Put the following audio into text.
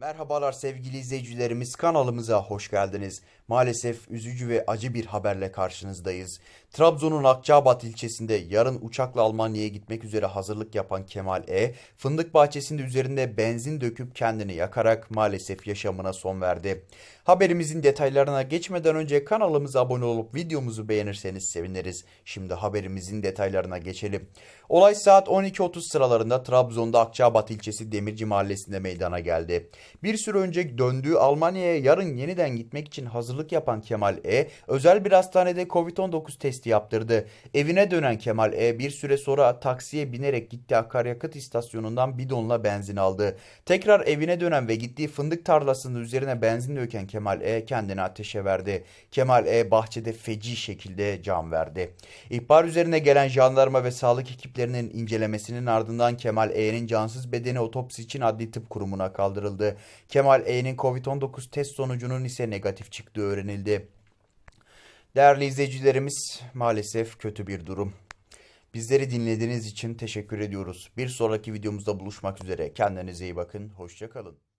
Merhabalar sevgili izleyicilerimiz kanalımıza hoş geldiniz. Maalesef üzücü ve acı bir haberle karşınızdayız. Trabzon'un Akçabat ilçesinde yarın uçakla Almanya'ya gitmek üzere hazırlık yapan Kemal E, fındık bahçesinde üzerinde benzin döküp kendini yakarak maalesef yaşamına son verdi. Haberimizin detaylarına geçmeden önce kanalımıza abone olup videomuzu beğenirseniz seviniriz. Şimdi haberimizin detaylarına geçelim. Olay saat 12.30 sıralarında Trabzon'da Akçabat ilçesi Demirci mahallesinde meydana geldi. Bir süre önce döndüğü Almanya'ya yarın yeniden gitmek için hazırlık yapan Kemal E, özel bir hastanede Covid-19 testi yaptırdı. Evine dönen Kemal E, bir süre sonra taksiye binerek gitti akaryakıt istasyonundan bidonla benzin aldı. Tekrar evine dönen ve gittiği fındık tarlasının üzerine benzin döken Kemal E, kendini ateşe verdi. Kemal E, bahçede feci şekilde can verdi. İhbar üzerine gelen jandarma ve sağlık ekiplerinin incelemesinin ardından Kemal E'nin cansız bedeni otopsi için adli tıp kurumuna kaldırıldı. Kemal E'nin Covid-19 test sonucunun ise negatif çıktığı öğrenildi. Değerli izleyicilerimiz maalesef kötü bir durum. Bizleri dinlediğiniz için teşekkür ediyoruz. Bir sonraki videomuzda buluşmak üzere. Kendinize iyi bakın. Hoşçakalın.